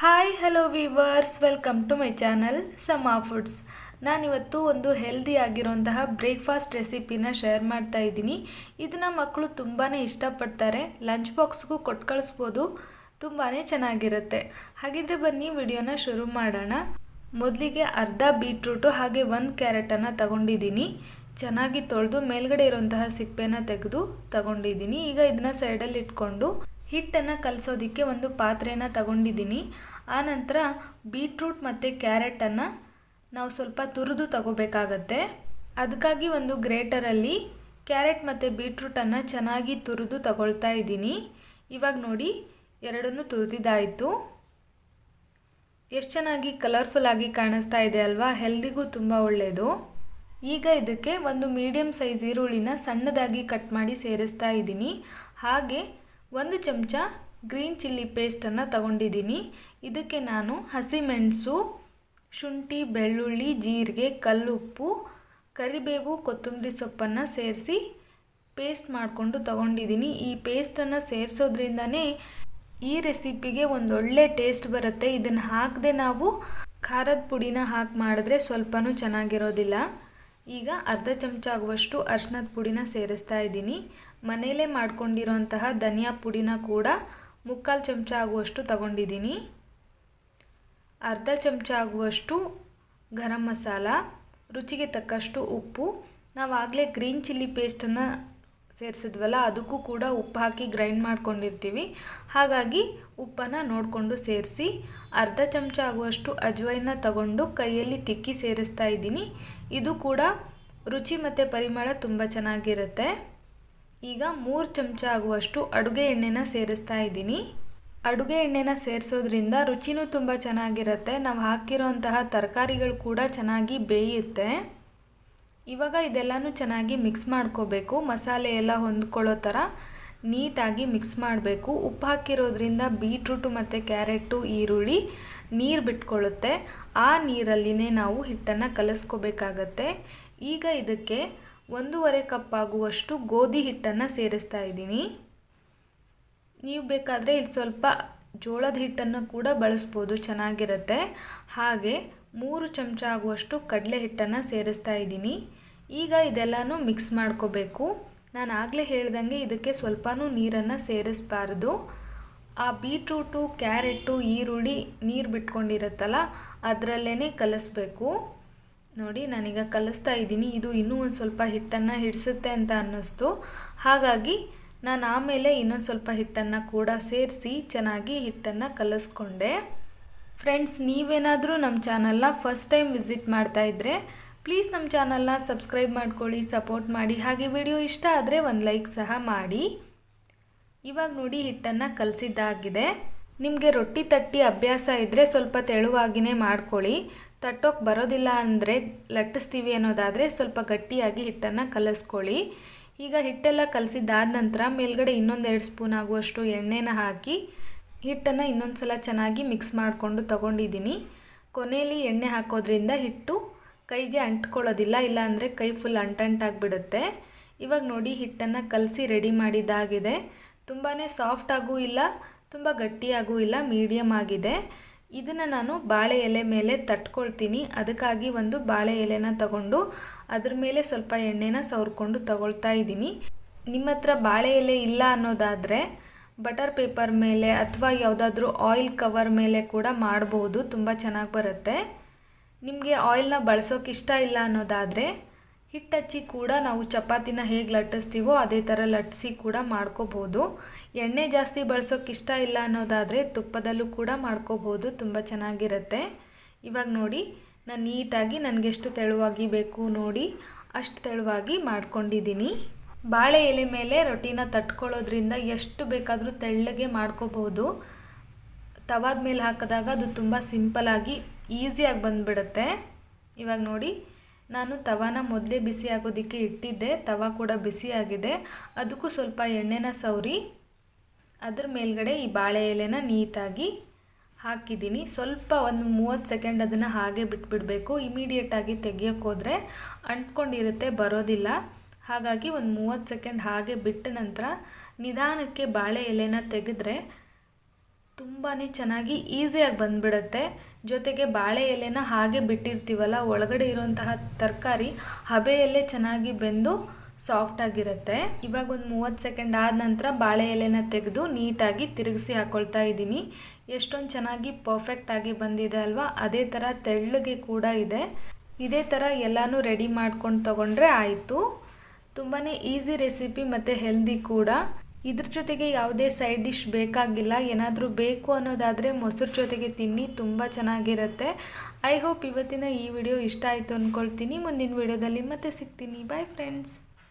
Hi hello viewers welcome to my channel Sama foods ನಾನಿವತ್ತು ಒಂದು healthy ಆಗಿರೋಂತಹ breakfast ರೆಸಿಪಿನ ಶೇರ್ ಮಾಡ್ತಾ ಇದ್ದೀನಿ. ಇದನ್ನು ಮಕ್ಕಳು ತುಂಬಾ ಇಷ್ಟಪಡ್ತಾರೆ. ಲಂಚ್ ಬಾಕ್ಸ್ಗೂ ಕೊಟ್ಟು ಕಳಿಸ್ಬೋದು. ತುಂಬಾ ಚೆನ್ನಾಗಿರುತ್ತೆ. ಹಾಗಿದ್ರೆ ಬನ್ನಿ, ವಿಡಿಯೋನ ಶುರು ಮಾಡೋಣ. ಮೊದಲಿಗೆ ಅರ್ಧ ಬೀಟ್ರೂಟು ಹಾಗೆ ಒಂದು ಕ್ಯಾರೆಟನ್ನು ತಗೊಂಡಿದ್ದೀನಿ. ಚೆನ್ನಾಗಿ ತೊಳೆದು ಮೇಲ್ಗಡೆ ಇರುವಂತಹ ಸಿಪ್ಪೆನ ತೆಗೆದು ತಗೊಂಡಿದ್ದೀನಿ. ಈಗ ಇದನ್ನ ಸೈಡಲ್ಲಿ ಇಟ್ಕೊಂಡು ಹಿಟ್ಟನ್ನು ಕಲಸೋದಕ್ಕೆ ಒಂದು ಪಾತ್ರೆನ ತಗೊಂಡಿದ್ದೀನಿ. ಆನಂತರ ಬೀಟ್ರೂಟ್ ಮತ್ತು ಕ್ಯಾರೆಟನ್ನು ನಾವು ಸ್ವಲ್ಪ ತುರಿದು ತಗೋಬೇಕಾಗತ್ತೆ. ಅದಕ್ಕಾಗಿ ಒಂದು ಗ್ರೇಟರಲ್ಲಿ ಕ್ಯಾರೆಟ್ ಮತ್ತು ಬೀಟ್ರೂಟನ್ನು ಚೆನ್ನಾಗಿ ತುರಿದು ತಗೊಳ್ತಾ ಇದ್ದೀನಿ. ಇವಾಗ ನೋಡಿ ಎರಡನ್ನೂ ತುರಿದಿದ್ದಾಯಿತು. ಎಷ್ಟು ಚೆನ್ನಾಗಿ ಕಲರ್ಫುಲ್ ಆಗಿ ಕಾಣಿಸ್ತಾ ಇದೆ ಅಲ್ವಾ? ಹೆಲ್ದಿಗೂ ತುಂಬ ಒಳ್ಳೆಯದು ಈಗ ಇದಕ್ಕೆ ಒಂದು ಮೀಡಿಯಮ್ ಸೈಜ್ ಈರುಳ್ಳಿನ ಸಣ್ಣದಾಗಿ ಕಟ್ ಮಾಡಿ ಸೇರಿಸ್ತಾ ಇದ್ದೀನಿ. ಹಾಗೆ ಒಂದು ಚಮಚ ಗ್ರೀನ್ ಚಿಲ್ಲಿ ಪೇಸ್ಟನ್ನು ತಗೊಂಡಿದ್ದೀನಿ. ಇದಕ್ಕೆ ನಾನು ಹಸಿಮೆಣಸು, ಶುಂಠಿ, ಬೆಳ್ಳುಳ್ಳಿ, ಜೀರಿಗೆ, ಕಲ್ಲುಪ್ಪು, ಕರಿಬೇವು, ಕೊತ್ತಂಬರಿ ಸೊಪ್ಪನ್ನು ಸೇರಿಸಿ ಪೇಸ್ಟ್ ಮಾಡಿಕೊಂಡು ತಗೊಂಡಿದ್ದೀನಿ. ಈ ಪೇಸ್ಟನ್ನು ಸೇರಿಸೋದ್ರಿಂದನೇ ಈ ರೆಸಿಪಿಗೆ ಒಂದೊಳ್ಳೆ ಟೇಸ್ಟ್ ಬರುತ್ತೆ. ಇದನ್ನು ಹಾಕದೆ ನಾವು ಖಾರದ ಪುಡಿನ ಹಾಕಿ ಮಾಡಿದ್ರೆ ಸ್ವಲ್ಪನೂ ಚೆನ್ನಾಗಿರೋದಿಲ್ಲ. ಈಗ ಅರ್ಧ ಚಮಚ ಆಗುವಷ್ಟು ಅರ್ಶಿನದ ಪುಡಿನ ಸೇರಿಸ್ತಾ ಇದ್ದೀನಿ. ಮನೆಯಲ್ಲೇ ಮಾಡ್ಕೊಂಡಿರೋಂತಹ ಧನಿಯಾ ಪುಡಿನ ಕೂಡ ಮುಕ್ಕಾಲು ಚಮಚ ಆಗುವಷ್ಟು ತಗೊಂಡಿದ್ದೀನಿ. ಅರ್ಧ ಚಮಚ ಆಗುವಷ್ಟು ಗರಂ ಮಸಾಲ, ರುಚಿಗೆ ತಕ್ಕಷ್ಟು ಉಪ್ಪು. ನಾವು ಆಗಲೇ ಗ್ರೀನ್ ಚಿಲ್ಲಿ ಪೇಸ್ಟನ್ನು ಸೇರಿಸಿದ್ವಲ್ಲ, ಅದಕ್ಕೂ ಕೂಡ ಉಪ್ಪು ಹಾಕಿ ಗ್ರೈಂಡ್ ಮಾಡ್ಕೊಂಡಿರ್ತೀವಿ. ಹಾಗಾಗಿ ಉಪ್ಪನ್ನು ನೋಡಿಕೊಂಡು ಸೇರಿಸಿ, ಅರ್ಧ ಚಮಚ ಆಗುವಷ್ಟು ಅಜ್ವೈನ ತಗೊಂಡು ಕೈಯಲ್ಲಿ ತಿಕ್ಕಿ ಸೇರಿಸ್ತಾ ಇದ್ದೀನಿ. ಇದು ಕೂಡ ರುಚಿ ಮತ್ತು ಪರಿಮಳ ತುಂಬ ಚೆನ್ನಾಗಿರುತ್ತೆ. ಈಗ ಮೂರು ಚಮಚ ಆಗುವಷ್ಟು ಅಡುಗೆ ಎಣ್ಣೆನ ಸೇರಿಸ್ತಾ ಇದ್ದೀನಿ. ಅಡುಗೆ ಎಣ್ಣೆನ ಸೇರಿಸೋದ್ರಿಂದ ರುಚಿನೂ ತುಂಬ ಚೆನ್ನಾಗಿರುತ್ತೆ. ನಾವು ಹಾಕಿರೋಂತಹ ತರಕಾರಿಗಳು ಕೂಡ ಚೆನ್ನಾಗಿ ಬೇಯುತ್ತೆ. ಇವಾಗ ಇದೆಲ್ಲನೂ ಚೆನ್ನಾಗಿ ಮಿಕ್ಸ್ ಮಾಡ್ಕೋಬೇಕು. ಮಸಾಲೆ ಎಲ್ಲ ಹೊಂದ್ಕೊಳ್ಳೋ ಥರ ನೀಟಾಗಿ ಮಿಕ್ಸ್ ಮಾಡಬೇಕು. ಉಪ್ಪು ಹಾಕಿರೋದ್ರಿಂದ ಬೀಟ್ರೂಟು ಮತ್ತು ಕ್ಯಾರೆಟು ಈರುಳ್ಳಿ ನೀರು ಬಿಟ್ಕೊಳ್ಳುತ್ತೆ. ಆ ನೀರಲ್ಲಿನೇ ನಾವು ಹಿಟ್ಟನ್ನು ಕಲಿಸ್ಕೋಬೇಕಾಗತ್ತೆ. ಈಗ ಇದಕ್ಕೆ ಒಂದೂವರೆ ಕಪ್ ಆಗುವಷ್ಟು ಗೋಧಿ ಹಿಟ್ಟನ್ನು ಸೇರಿಸ್ತಾ ಇದ್ದೀನಿ. ನೀವು ಬೇಕಾದರೆ ಇಲ್ಲಿ ಸ್ವಲ್ಪ ಜೋಳದ ಹಿಟ್ಟನ್ನು ಕೂಡ ಬಳಸ್ಬೋದು, ಚೆನ್ನಾಗಿರುತ್ತೆ. ಹಾಗೆ ಮೂರು ಚಮಚ ಆಗುವಷ್ಟು ಕಡಲೆ ಹಿಟ್ಟನ್ನು ಸೇರಿಸ್ತಾ ಇದ್ದೀನಿ. ಈಗ ಇದೆಲ್ಲನೂ ಮಿಕ್ಸ್ ಮಾಡ್ಕೋಬೇಕು. ನಾನು ಆಗಲೇ ಹೇಳ್ದಂಗೆ ಇದಕ್ಕೆ ಸ್ವಲ್ಪನೂ ನೀರನ್ನು ಸೇರಿಸಬಾರ್ದು. ಆ ಬೀಟ್ರೂಟು, ಕ್ಯಾರೆಟು, ಈರುಳ್ಳಿ ನೀರು ಬಿಟ್ಕೊಂಡಿರುತ್ತಲ್ಲ ಅದರಲ್ಲೇ ಕಲಿಸ್ಬೇಕು. ನೋಡಿ, ನಾನೀಗ ಕಲಿಸ್ತಾ ಇದ್ದೀನಿ. ಇದು ಇನ್ನೂ ಒಂದು ಸ್ವಲ್ಪ ಹಿಟ್ಟನ್ನು ಹಿಡಿಸುತ್ತೆ ಅಂತ ಅನ್ನಿಸ್ತು. ಹಾಗಾಗಿ ನಾನು ಆಮೇಲೆ ಇನ್ನೊಂದು ಸ್ವಲ್ಪ ಹಿಟ್ಟನ್ನು ಕೂಡ ಸೇರಿಸಿ ಚೆನ್ನಾಗಿ ಹಿಟ್ಟನ್ನು ಕಲಿಸ್ಕೊಂಡೆ. ಫ್ರೆಂಡ್ಸ್ ನೀವೇನಾದರೂ ನಮ್ಮ ಚಾನಲ್ನ ಫಸ್ಟ್ ಟೈಮ್ ವಿಸಿಟ್ ಮಾಡ್ತಾ ಇದ್ದರೆ ಪ್ಲೀಸ್ ನಮ್ಮ ಚಾನಲ್ನ ಸಬ್ಸ್ಕ್ರೈಬ್ ಮಾಡ್ಕೊಳ್ಳಿ ಸಪೋರ್ಟ್ ಮಾಡಿ. ಹಾಗೆ ವಿಡಿಯೋ ಇಷ್ಟ ಆದರೆ ಒಂದು ಲೈಕ್ ಸಹ ಮಾಡಿ. ಇವಾಗ ನೋಡಿ ಹಿಟ್ಟನ್ನು ಕಲಸಿದ್ದಾಗಿದೆ. ನಿಮಗೆ ರೊಟ್ಟಿ ತಟ್ಟಿ ಅಭ್ಯಾಸ ಇದ್ದರೆ ಸ್ವಲ್ಪ ತೆಳುವಾಗಿಯೇ ಮಾಡ್ಕೊಳ್ಳಿ. ತಟ್ಟೋಕ್ಕೆ ಬರೋದಿಲ್ಲ ಅಂದರೆ ಲಟ್ಟಿಸ್ತೀವಿ ಅನ್ನೋದಾದರೆ ಸ್ವಲ್ಪ ಗಟ್ಟಿಯಾಗಿ ಹಿಟ್ಟನ್ನು ಕಲಿಸ್ಕೊಳ್ಳಿ. ಈಗ ಹಿಟ್ಟೆಲ್ಲ ಕಲಸಿದ್ದಾದ ನಂತರ ಮೇಲ್ಗಡೆ ಇನ್ನೊಂದೆರಡು ಸ್ಪೂನ್ ಆಗುವಷ್ಟು ಎಣ್ಣೆನ ಹಾಕಿ ಹಿಟ್ಟನ್ನು ಇನ್ನೊಂದು ಸಲ ಚೆನ್ನಾಗಿ ಮಿಕ್ಸ್ ಮಾಡಿಕೊಂಡು ತಗೊಂಡಿದ್ದೀನಿ. ಕೊನೆಯಲ್ಲಿ ಎಣ್ಣೆ ಹಾಕೋದ್ರಿಂದ ಹಿಟ್ಟು ಕೈಗೆ ಅಂಟ್ಕೊಳ್ಳೋದಿಲ್ಲ, ಇಲ್ಲಾಂದರೆ ಕೈ ಫುಲ್ ಅಂಟಂಟಾಗಿಬಿಡುತ್ತೆ ಇವಾಗ ನೋಡಿ ಹಿಟ್ಟನ್ನು ಕಲಸಿ ರೆಡಿ ಮಾಡಿದ್ದಾಗಿದೆ. ತುಂಬಾ ಸಾಫ್ಟಾಗೂ ಇಲ್ಲ, ತುಂಬ ಗಟ್ಟಿಯಾಗೂ ಇಲ್ಲ ಮೀಡಿಯಮ್ ಆಗಿದೆ. ಇದನ್ನು ನಾನು ಬಾಳೆ ಎಲೆ ಮೇಲೆ ತಟ್ಕೊಳ್ತೀನಿ. ಅದಕ್ಕಾಗಿ ಒಂದು ಬಾಳೆ ಎಲೆನ ತಗೊಂಡು ಅದ್ರ ಮೇಲೆ ಸ್ವಲ್ಪ ಎಣ್ಣೆನ ಸವರ್ಕೊಂಡು ತಗೊಳ್ತಾ ಇದ್ದೀನಿ. ನಿಮ್ಮ ಹತ್ರ ಬಾಳೆ ಎಲೆ ಇಲ್ಲ ಅನ್ನೋದಾದರೆ ಬಟರ್ ಪೇಪರ್ ಮೇಲೆ ಅಥವಾ ಯಾವುದಾದ್ರೂ ಆಯಿಲ್ ಕವರ್ ಮೇಲೆ ಕೂಡ ಮಾಡ್ಬೋದು. ತುಂಬ ಚೆನ್ನಾಗಿ ಬರುತ್ತೆ. ನಿಮಗೆ ಆಯಿಲ್ನ ಬಳಸೋಕೆ ಇಷ್ಟ ಇಲ್ಲ ಅನ್ನೋದಾದರೆ ಹಿಟ್ಟಚ್ಚಿ ಕೂಡ ನಾವು ಚಪಾತಿನ ಹೇಗೆ ಲಟ್ಟಿಸ್ತೀವೋ ಅದೇ ಥರ ಲಟ್ಟಿಸಿ ಕೂಡ ಮಾಡ್ಕೋಬೋದು. ಎಣ್ಣೆ ಜಾಸ್ತಿ ಬಳಸೋಕೆ ಇಷ್ಟ ಇಲ್ಲ ಅನ್ನೋದಾದರೆ ತುಪ್ಪದಲ್ಲೂ ಕೂಡ ಮಾಡ್ಕೋಬೋದು, ತುಂಬ ಚೆನ್ನಾಗಿರುತ್ತೆ. ಇವಾಗ ನೋಡಿ, ನಾನು ನೀಟಾಗಿ ನನಗೆಷ್ಟು ತೆಳುವಾಗಿ ಬೇಕು ನೋಡಿ ಅಷ್ಟು ತೆಳುವಾಗಿ ಮಾಡ್ಕೊಂಡಿದ್ದೀನಿ ಬಾಳೆ ಎಲೆ ಮೇಲೆ ರೊಟ್ಟಿನ ತಟ್ಕೊಳ್ಳೋದ್ರಿಂದ ಎಷ್ಟು ಬೇಕಾದರೂ ತೆಳ್ಳಗೆ ಮಾಡ್ಕೋಬೋದು. ತವಾದ ಮೇಲೆ ಹಾಕಿದಾಗ ಅದು ತುಂಬ ಸಿಂಪಲಾಗಿ ಈಸಿಯಾಗಿ ಬಂದುಬಿಡುತ್ತೆ. ಇವಾಗ ನೋಡಿ ನಾನು ತವಾನ ಮೊದಲೇ ಬಿಸಿ ಆಗೋದಕ್ಕೆ ಇಟ್ಟಿದ್ದೆ, ತವ ಕೂಡ ಬಿಸಿಯಾಗಿದೆ. ಅದಕ್ಕೂ ಸ್ವಲ್ಪ ಎಣ್ಣೆನ ಸವರಿ, ಅದ್ರ ಮೇಲ್ಗಡೆ ಈ ಬಾಳೆ ಎಲೆನ ನೀಟಾಗಿ ಹಾಕಿದ್ದೀನಿ. ಸ್ವಲ್ಪ ಒಂದು ಮೂವತ್ತು ಸೆಕೆಂಡ್ ಅದನ್ನು ಹಾಗೆ ಬಿಟ್ಬಿಡಬೇಕು. ಇಮಿಡಿಯೇಟಾಗಿ ತೆಗಿಯೋಕ್ಕೋದ್ರೆ ಅಂಟ್ಕೊಂಡಿರುತ್ತೆ, ಬರೋದಿಲ್ಲ. ಹಾಗಾಗಿ ಒಂದು ಮೂವತ್ತು ಸೆಕೆಂಡ್ ಹಾಗೆ ಬಿಟ್ಟ ನಂತರ ನಿಧಾನಕ್ಕೆ ಬಾಳೆ ಎಲೆನ ತೆಗೆದ್ರೆ ತುಂಬಾ ಚೆನ್ನಾಗಿ ಈಸಿಯಾಗಿ ಬಂದ್ಬಿಡುತ್ತೆ. ಜೊತೆಗೆ ಬಾಳೆ ಎಲೆನ ಹಾಗೆ ಬಿಟ್ಟಿರ್ತೀವಲ್ಲ, ಒಳಗಡೆ ಇರುವಂತಹ ತರಕಾರಿ ಹಬೆಯಲ್ಲೇ ಚೆನ್ನಾಗಿ ಬೆಂದು ಸಾಫ್ಟ್ ಆಗಿರುತ್ತೆ. ಇವಾಗ ಒಂದು ಮೂವತ್ತು ಸೆಕೆಂಡ್ ಆದ ನಂತರ ಬಾಳೆ ಎಲೆನ ತೆಗೆದು ನೀಟಾಗಿ ತಿರುಗಿಸಿ ಹಾಕೊಳ್ತಾ ಇದ್ದೀನಿ. ಎಷ್ಟೊಂದು ಚೆನ್ನಾಗಿ ಪರ್ಫೆಕ್ಟ್ ಆಗಿ ಬಂದಿದೆ ಅಲ್ವಾ? ಅದೇ ಥರ ತೆಳ್ಳಗೆ ಕೂಡ ಇದೆ. ಇದೇ ಥರ ಎಲ್ಲನೂ ರೆಡಿ ಮಾಡ್ಕೊಂಡು ತಗೊಂಡ್ರೆ ಆಯಿತು. ತುಂಬಾ ಈಸಿ ರೆಸಿಪಿ ಮತ್ತು ಹೆಲ್ದಿ ಕೂಡ. ಇದ್ರ ಜೊತೆಗೆ ಯಾವುದೇ ಸೈಡ್ ಡಿಶ್ ಬೇಕಾಗಿಲ್ಲ. ಏನಾದರೂ ಬೇಕು ಅನ್ನೋದಾದರೆ ಮೊಸರು ಜೊತೆಗೆ ತಿನ್ನಿ, ತುಂಬ ಚೆನ್ನಾಗಿರುತ್ತೆ. ಐ ಹೋಪ್ ಇವತ್ತಿನ ಈ ವಿಡಿಯೋ ಇಷ್ಟ ಆಯಿತು ಅಂದ್ಕೊಳ್ತೀನಿ ಮುಂದಿನ ವಿಡಿಯೋದಲ್ಲಿ ಮತ್ತೆ ಸಿಗ್ತೀನಿ. Bye friends